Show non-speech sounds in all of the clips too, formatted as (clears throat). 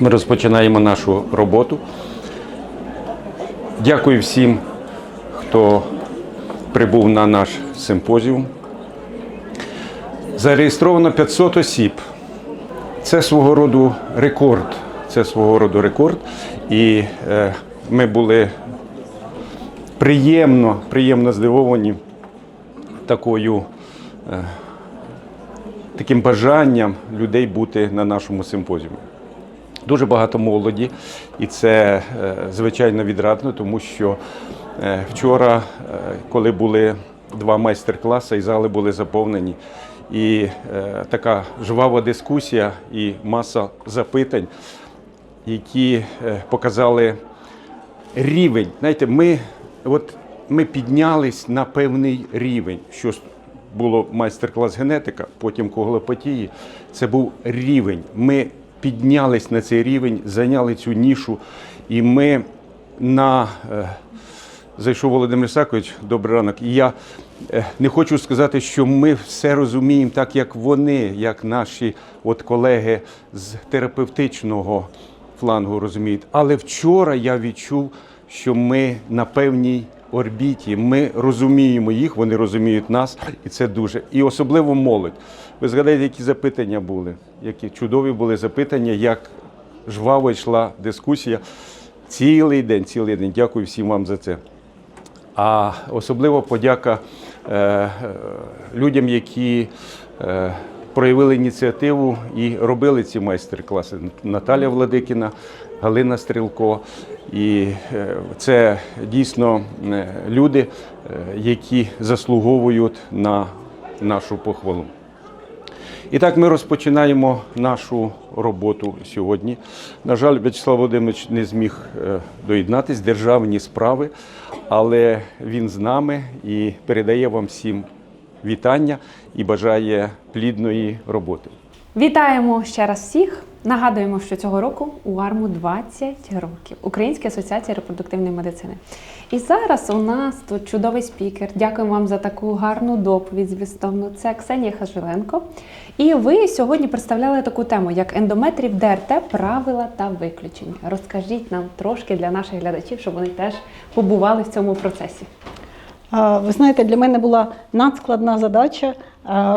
Ми розпочинаємо нашу роботу. Дякую всім, хто прибув на наш симпозіум. Зареєстровано 500 осіб. Це свого роду рекорд. Це свого роду рекорд. І е, ми були приємно, приємно здивовані такою, е, таким бажанням людей бути на нашому симпозіумі. Дуже багато молоді, і це е, звичайно відрадно, тому що е, вчора, е, коли були два майстер-класи, і зали були заповнені, і така жвава дискусія і маса запитань, які показали рівень. Знаєте, ми, от, ми піднялись на певний рівень. Що було майстер-клас генетика, потім коглопатії. Це був рівень. Ми піднялись на цей рівень, зайняли цю нішу, і ми на е, зайшов Володимир Сакович, добрий ранок. І я е, не хочу сказати, що ми все розуміємо так, як вони, як наші от колеги з терапевтичного флангу розуміють. Але вчора я відчув, що ми на певній орбіті. Ми розуміємо їх, вони розуміють нас, і це дуже. І особливо молодь. Ви згадаєте, які запитання були, які чудові були запитання, як жваво йшла дискусія. Цілий день, цілий день. Дякую всім вам за це. А особливо подяка е, е, людям, які е, проявили ініціативу і робили ці майстер-класи. Наталя Владикіна, Галина Стрілко. І е, це дійсно е, люди, які заслуговують на нашу похвалу. І так ми розпочинаємо нашу роботу сьогодні. На жаль, В'ячеслав Володимирович не зміг е, доєднатись державні справи, але він з нами і передає вам всім вітання і бажає плідної роботи. Вітаємо ще раз всіх. Нагадуємо, що цього року у АРМу 20 років Українська асоціація репродуктивної медицини. І зараз у нас тут чудовий спікер. Дякуємо вам за таку гарну доповідь змістовну. Це Ксенія Хажиленко. І ви сьогодні представляли таку тему, як ендометрів ДРТ, правила та виключення. Розкажіть нам трошки для наших глядачів, щоб вони теж побували в цьому процесі. Ви знаєте, для мене була надскладна задача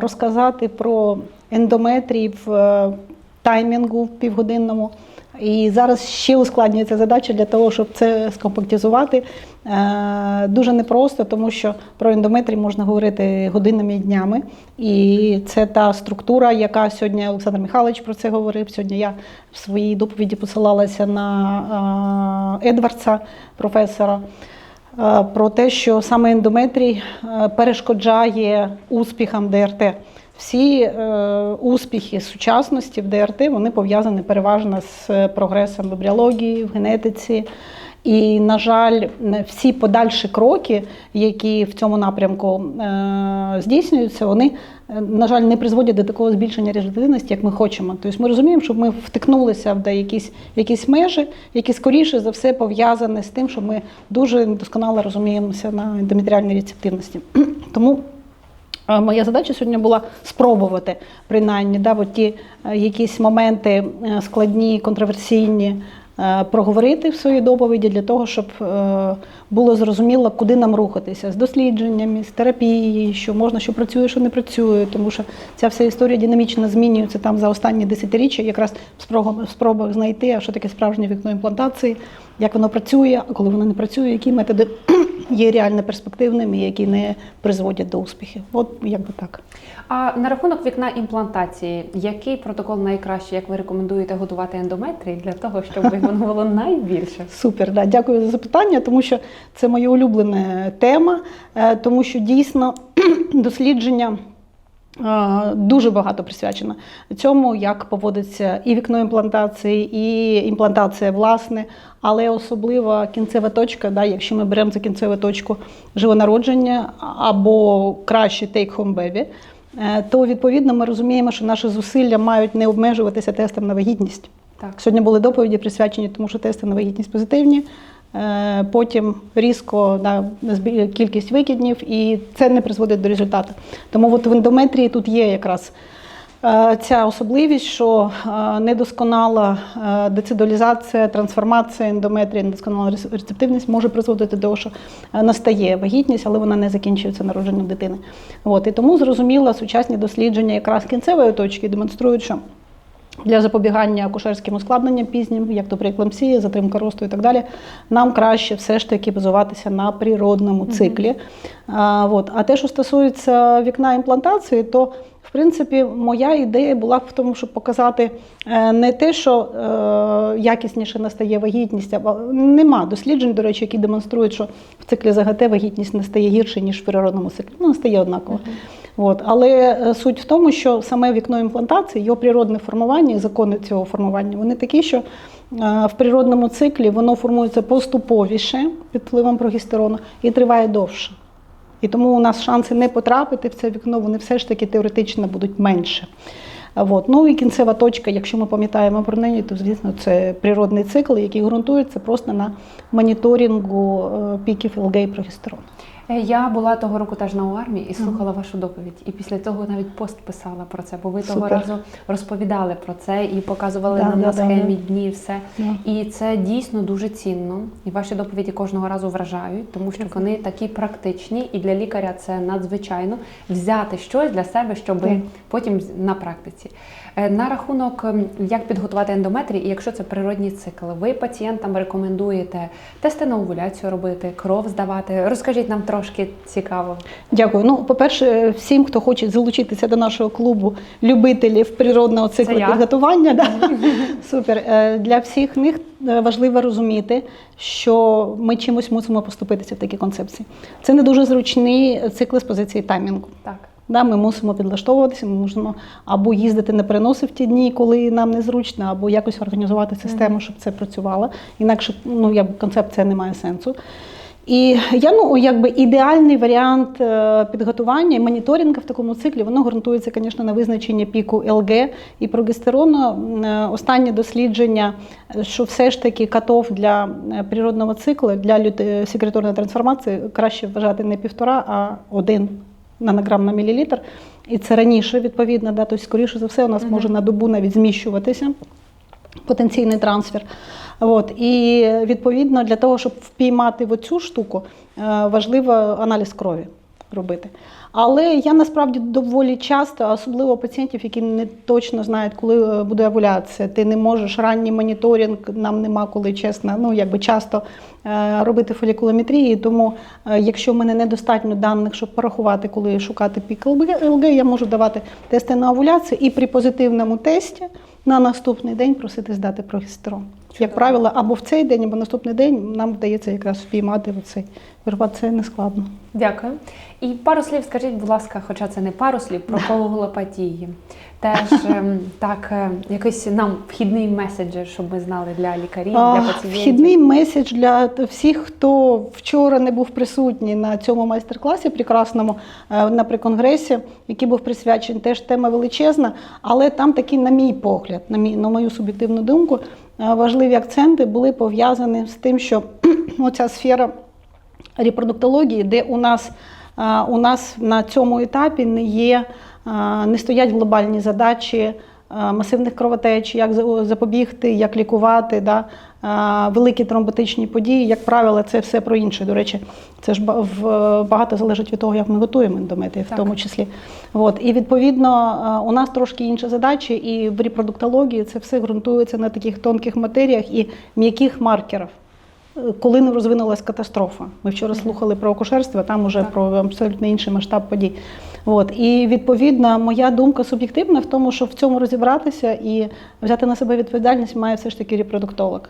розказати про ендометрії в е, таймінгу півгодинному. І зараз ще ускладнюється задача для того, щоб це скомпактизувати. Е, Дуже непросто, тому що про ендометрії можна говорити годинами і днями. І це та структура, яка сьогодні Олександр Михайлович про це говорив. Сьогодні я в своїй доповіді посилалася на е, Едвардса, професора. Е, про те, що саме ендометрій перешкоджає успіхам ДРТ. Всі е, успіхи сучасності в ДРТ вони пов'язані переважно з прогресом в ембріології, в генетиці. І, на жаль, всі подальші кроки, які в цьому напрямку е, здійснюються, вони, е, на жаль, не призводять до такого збільшення результативності, як ми хочемо. Тобто ми розуміємо, що ми втикнулися в якісь, якісь межі, які скоріше за все пов'язані з тим, що ми дуже досконало розуміємося на ендометріальній рецептивності. (clears throat) Тому е, Моя задача сьогодні була спробувати принаймні да, от ті е, якісь моменти е, складні, контроверсійні е, проговорити в своїй доповіді для того, щоб було зрозуміло, куди нам рухатися. З дослідженнями, з терапією, що можна, що працює, що не працює, тому що ця вся історія динамічно змінюється там за останні десятиріччя, якраз в спробах знайти, а що таке справжнє вікно імплантації, як воно працює, а коли воно не працює, які методи є реально перспективними, які не призводять до успіхів. От якби так. А на рахунок вікна імплантації, який протокол найкраще, як ви рекомендуєте готувати ендометрії для того, щоб (laughs) воно було найбільше? Супер, да, дякую за запитання, тому що це моя улюблена тема, е, тому що дійсно (clears throat) дослідження. Е, Дуже багато присвячено цьому, як поводиться і вікно імплантації, і імплантація власне, але особливо кінцева точка, да, якщо ми беремо за кінцеву точку живонародження або краще take-home baby, е, то відповідно ми розуміємо, що наші зусилля мають не обмежуватися тестом на вагітність. Так. Сьогодні були доповіді присвячені тому, що тести на вагітність позитивні. Е, Потім різко да, кількість викиднів, і це не призводить до результату. Тому от в ендометрії тут є якраз е, ця особливість, що е, недосконала децидолізація, трансформація ендометрії, недосконала рецептивність може призводити до того, що настає вагітність, але вона не закінчується народженням дитини. От, і тому зрозуміло, сучасні дослідження якраз кінцевої точки демонструють, що для запобігання акушерським ускладненням пізнім, як то при прееклампсія, затримка росту і так далі, нам краще все ж таки базуватися на природному циклі. А, от. а те, що стосується вікна імплантації, то в принципі моя ідея була в тому, щоб показати е, не те, що е, якісніше настає вагітність, а нема досліджень, до речі, які демонструють, що в циклі ЗГТ вагітність настає гірше, ніж в природному циклі. Ну, настає однаково. От. Але е, суть в тому, що саме вікно імплантації, його природне формування і закони цього формування, вони такі, що е, в природному циклі воно формується поступовіше під впливом прогестерону і триває довше. І тому у нас шанси не потрапити в це вікно, вони все ж таки теоретично будуть менше. От. Ну і кінцева точка, якщо ми пам'ятаємо про неї, то звісно це природний цикл, який ґрунтується просто на моніторингу е, піків ЛГ і прогестерону. Я була того року теж на УАРМі і слухала вашу доповідь. І після того навіть пост писала про це, бо ви того разу розповідали про це і показували Да, нам да, на схемі да. дні все. Да. І це дійсно дуже цінно. І ваші доповіді кожного разу вражають, тому що вони такі практичні, і для лікаря це надзвичайно взяти щось для себе, щоб Так. потім на практиці. Е, На рахунок, ем, як підготувати ендометрій, і якщо це природній цикл, ви пацієнтам рекомендуєте тести на овуляцію робити, кров здавати. Розкажіть нам трошки цікаво. Дякую. Ну, по-перше, всім, хто хоче залучитися до нашого клубу любителів природного циклу Це я. підготування, да. (laughs) супер. Е, Для всіх них е, важливо розуміти, що ми чимось мусимо поступитися в такі концепції. Це не дуже зручний цикл з позиції таймінгу. Так. Да, ми мусимо підлаштовуватися, ми мусимо або їздити на переноси в ті дні, коли нам незручно, або якось організувати систему, щоб це працювало. Інакше ну, якби концепція не має сенсу. І я ну якби ідеальний варіант е, підготування і моніторингу в такому циклі воно ґрунтується, звісно, на визначенні піку ЛГ і прогестерону. Е, Останнє дослідження, е, що все ж таки катов для природного циклу для секреторної трансформації краще вважати не півтора, а один нанограм на мілілітр. І це раніше, відповідно, да, тобто, скоріше за все, у нас може на добу навіть зміщуватися потенційний трансфер. От. І відповідно для того, щоб впіймати в цю штуку, е, важливо аналіз крові робити. Але я насправді доволі часто, особливо пацієнтів, які не точно знають, коли е, буде овуляція, ти не можеш ранній моніторинг, нам нема коли чесно, ну якби часто е, робити фолікулометрії. Тому, якщо в мене недостатньо даних, щоб порахувати, коли шукати пік ЛГ, я можу давати тести на овуляцію і при позитивному тесті на наступний день просити здати прогестерон. Як правило, або в цей день, або наступний день нам вдається якраз впіймати оцей вирвати це не складно. Дякую. І пару слів скажіть, будь ласка, хоча це не пару слів, про коагулопатії. Теж (laughs) ем, так, е, якийсь нам вхідний меседж, щоб ми знали для лікарів, для пацієнтів. Вхідний меседж для всіх, хто вчора не був присутній на цьому майстер-класі прекрасному е, на приконгресі, який був присвячений, теж тема величезна, але там такі, на мій погляд, на мій на мою суб'єктивну думку, важливі акценти були пов'язані з тим, що (clears throat) оця сфера репродуктології, де у нас, е, у нас на цьому етапі не є, е, не стоять глобальні задачі е, масивних кровотеч, як запобігти, як лікувати, да? е, великі тромботичні події. Як правило, це все про інше. До речі, це ж багато залежить від того, як ми готуємо ендометрії, в тому числі. От. І відповідно е, у нас трошки інші задачі, і в репродуктології це все ґрунтується на таких тонких матеріях і м'яких маркерах коли не розвинулася катастрофа. Ми вчора слухали про акушерство, там уже Так. про абсолютно інший масштаб подій. От. І відповідно, моя думка суб'єктивна в тому, що в цьому розібратися і взяти на себе відповідальність має все ж таки репродуктолог.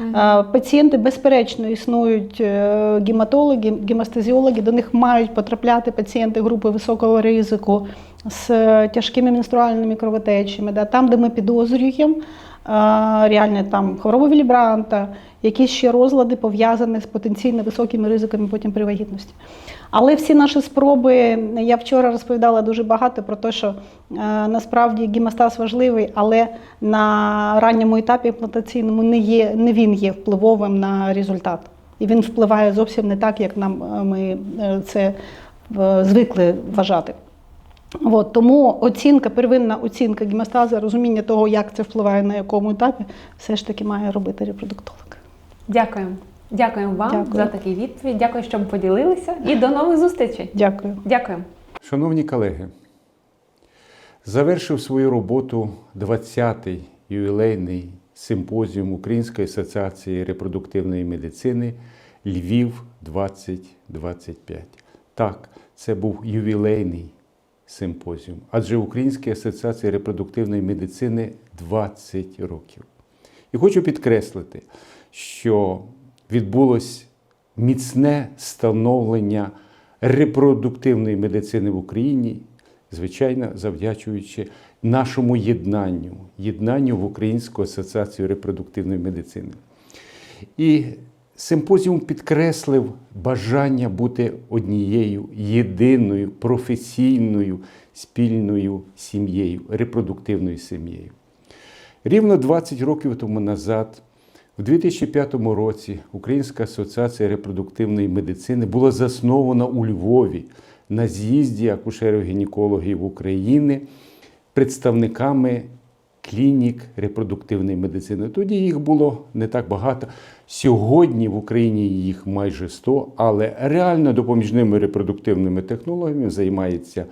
Е, Пацієнти, безперечно, існують е, гематологи, гемостазіологи, до них мають потрапляти пацієнти групи високого ризику з е, тяжкими менструальними кровотечами, да, там, де ми підозрюємо е, реально там хворобу Вілібранта, якісь ще розлади пов'язані з потенційно високими ризиками потім при вагітності. Але всі наші спроби, я вчора розповідала дуже багато про те, що е, насправді гемостаз важливий, але на ранньому етапі імплантаційному не, є, не він є впливовим на результат. І він впливає зовсім не так, як нам е, ми е, це звикли вважати. От, тому оцінка, первинна оцінка гемостаза, розуміння того, як це впливає на якому етапі, все ж таки має робити репродуктолог. Дякуємо. Дякуємо вам Дякую. за такі відповідь. Дякую, що ви поділилися. І до нових зустрічей. Дякую. Дякуємо. Шановні колеги, завершив свою роботу 20-й ювілейний симпозіум Української асоціації репродуктивної медицини Львів 2025. Так, це був ювілейний симпозіум, адже Українській асоціації репродуктивної медицини 20 років. І хочу підкреслити, що відбулось міцне становлення репродуктивної медицини в Україні, звичайно, завдячуючи нашому єднанню, єднанню в Українську асоціацію репродуктивної медицини. І симпозіум підкреслив бажання бути однією єдиною професійною спільною сім'єю, репродуктивною сім'єю. Рівно 20 років тому назад, в 2005 році, Українська асоціація репродуктивної медицини була заснована у Львові на з'їзді акушерів-гінекологів України представниками клінік репродуктивної медицини. Тоді їх було не так багато. Сьогодні в Україні їх майже 100, але реально допоміжними репродуктивними технологіями займається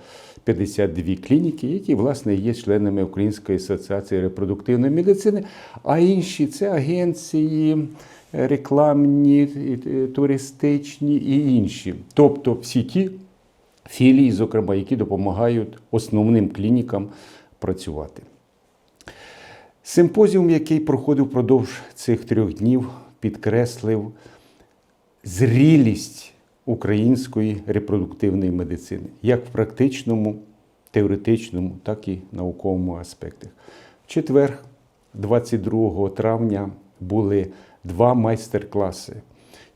52 клініки, які, власне, є членами Української асоціації репродуктивної медицини, а інші це агенції. Рекламні, е, туристичні і інші. Тобто всі ті філії, зокрема, які допомагають основним клінікам працювати. Симпозіум, який проходив впродовж цих трьох днів, підкреслив зрілість української репродуктивної медицини, як в практичному, теоретичному, так і науковому аспектах. В четвер, 22 травня, були два майстер-класи,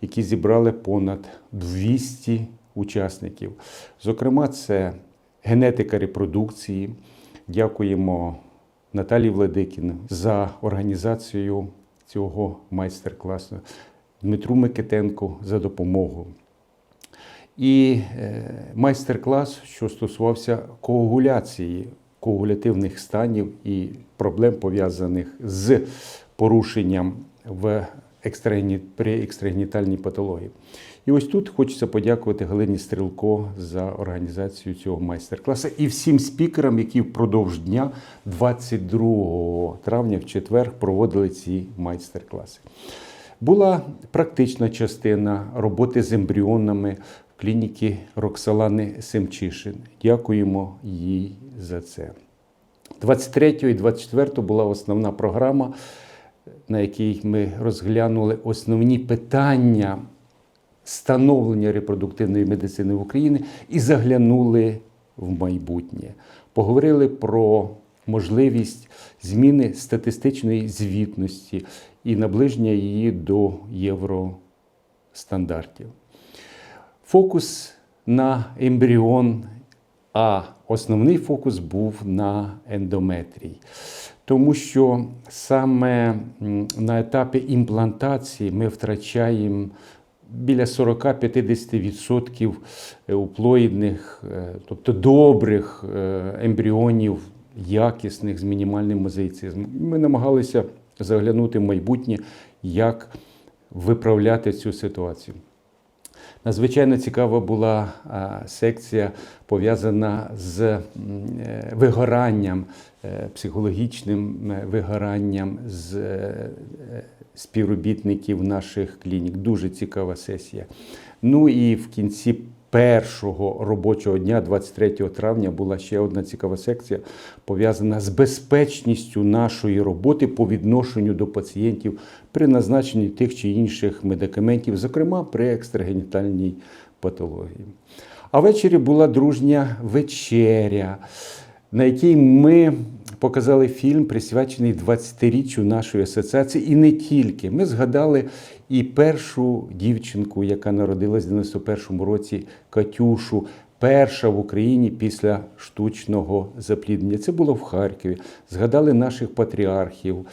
які зібрали понад 200 учасників. Зокрема, це генетика репродукції. Дякуємо Наталії Владикіну за організацію цього майстер-класу, Дмитру Микитенку за допомогу. І е, майстер-клас, що стосувався коагуляції, коагулятивних станів і проблем, пов'язаних з порушенням в екстрагені... при екстрагенітальній патології. І ось тут хочеться подякувати Галині Стрілко за організацію цього майстер-класу і всім спікерам, які впродовж дня, 22 травня, в четвер, проводили ці майстер-класи. Була практична частина роботи з ембріонами в клініці Роксалани Семчишин. Дякуємо їй за це. 23 і 24 була основна програма, на якій ми розглянули основні питання становлення репродуктивної медицини в Україні і заглянули в майбутнє. Поговорили про можливість зміни статистичної звітності і наближення її до євростандартів. Фокус на ембріон, а основний фокус був на ендометрій. Тому що саме на етапі імплантації ми втрачаємо біля 40-50% уплоїдних, е, тобто добрих е, ембріонів, якісних з мінімальним мозаїцизмом. Ми намагалися заглянути в майбутнє, як виправляти цю ситуацію. Надзвичайно цікава була секція пов'язана з е, вигоранням, е, психологічним е, вигоранням з співробітників наших клінік. Дуже цікава сесія. Ну і в кінці першого робочого дня, 23 травня, була ще одна цікава секція, пов'язана з безпечністю нашої роботи по відношенню до пацієнтів при назначенні тих чи інших медикаментів, зокрема при екстрагенітальній патології. А ввечері була дружня вечеря, на якій ми показали фільм, присвячений 20-річчю нашої асоціації, і не тільки. Ми згадали і першу дівчинку, яка народилась в 91-му році, Катюшу. Перша в Україні після штучного запліднення. Це було в Харкові. Згадали наших патріархів,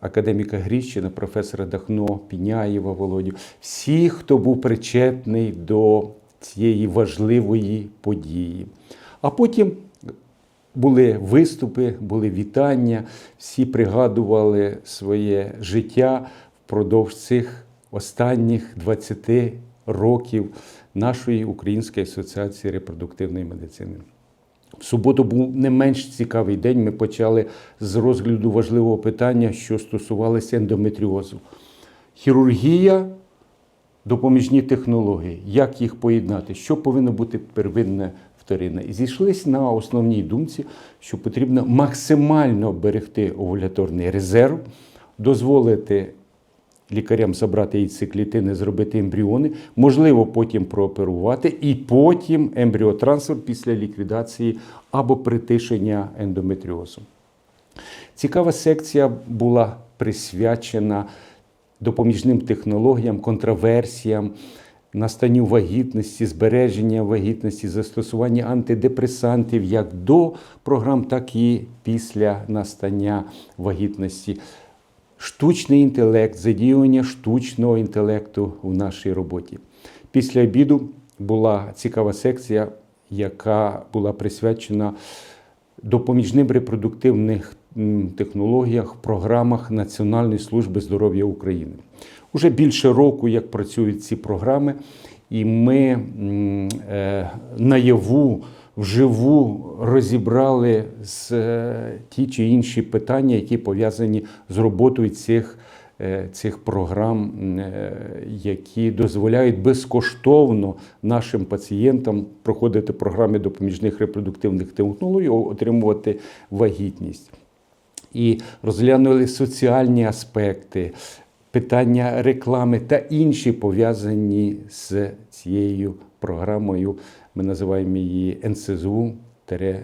академіка Гріщина, професора Дахно, Піняєва, Володю. Всі, хто був причетний до цієї важливої події. А потім були виступи, були вітання, всі пригадували своє життя впродовж цих останніх 20 років нашої Української асоціації репродуктивної медицини. В суботу був не менш цікавий день. Ми почали з розгляду важливого питання, що стосувалося ендометріозу. Хірургія, допоміжні технології, як їх поєднати, що повинно бути первинне, вторинне. І зійшлися на основній думці, що потрібно максимально берегти овуляторний резерв, дозволити лікарям забрати яйцеклітини, зробити ембріони, можливо, потім прооперувати, і потім ембріотрансфер після ліквідації або притишення ендометріозу. Цікава секція була присвячена допоміжним технологіям, контраверсіям, настанню вагітності, збереження вагітності, застосування антидепресантів як до програм, так і після настання вагітності. Штучний інтелект, задіювання штучного інтелекту в нашій роботі. Після обіду була цікава секція, яка була присвячена допоміжним репродуктивних технологіях, програмах Національної служби здоров'я України. Уже більше року, як працюють ці програми, і ми е, наяву, вживу розібрали з, е, ті чи інші питання, які пов'язані з роботою цих, е, цих програм, які дозволяють безкоштовно нашим пацієнтам проходити програми допоміжних репродуктивних технологій, отримувати вагітність і розглянули соціальні аспекти, питання реклами та інші пов'язані з цією програмою. Ми називаємо її НСЗУ-ДРТ.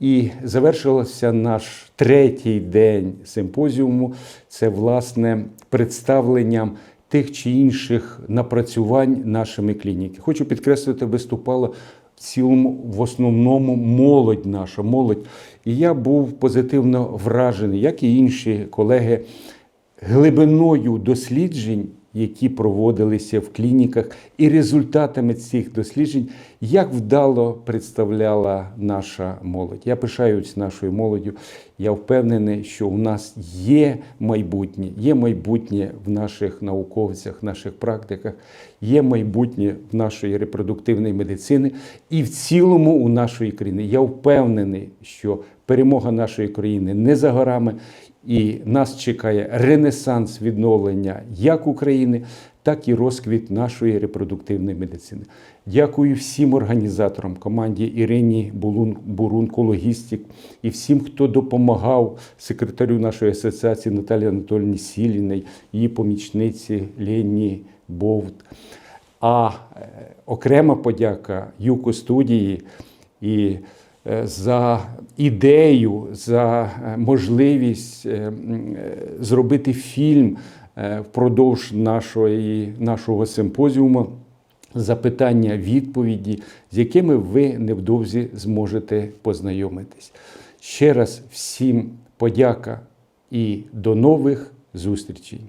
І завершився наш третій день симпозіуму. Це власне представленням тих чи інших напрацювань нашими клініки. Хочу підкреслити, виступало цілому, в основному молодь наша, молодь. І я був позитивно вражений, як і інші колеги, глибиною досліджень, які проводилися в клініках, і результатами цих досліджень, як вдало представляла наша молодь. Я пишаюсь нашою молоддю. Я впевнений, що у нас є майбутнє, є майбутнє в наших науковцях, наших практиках, є майбутнє в нашої репродуктивної медицини і в цілому у нашої країни. Я впевнений, що перемога нашої країни не за горами. І нас чекає ренесанс відновлення як України, так і розквіт нашої репродуктивної медицини. Дякую всім організаторам, команді Ірині Булун, Бурунко, Логістик і всім, хто допомагав секретарю нашої асоціації Наталії Анатольовні Сіліної, її помічниці Лені Бовт. А е, окрема подяка Юко студії і за ідею, за е, можливість е, е, зробити фільм е, впродовж нашої, нашого симпозіуму. Запитання, відповіді, з якими ви невдовзі зможете познайомитись. Ще раз всім подяка і до нових зустрічей.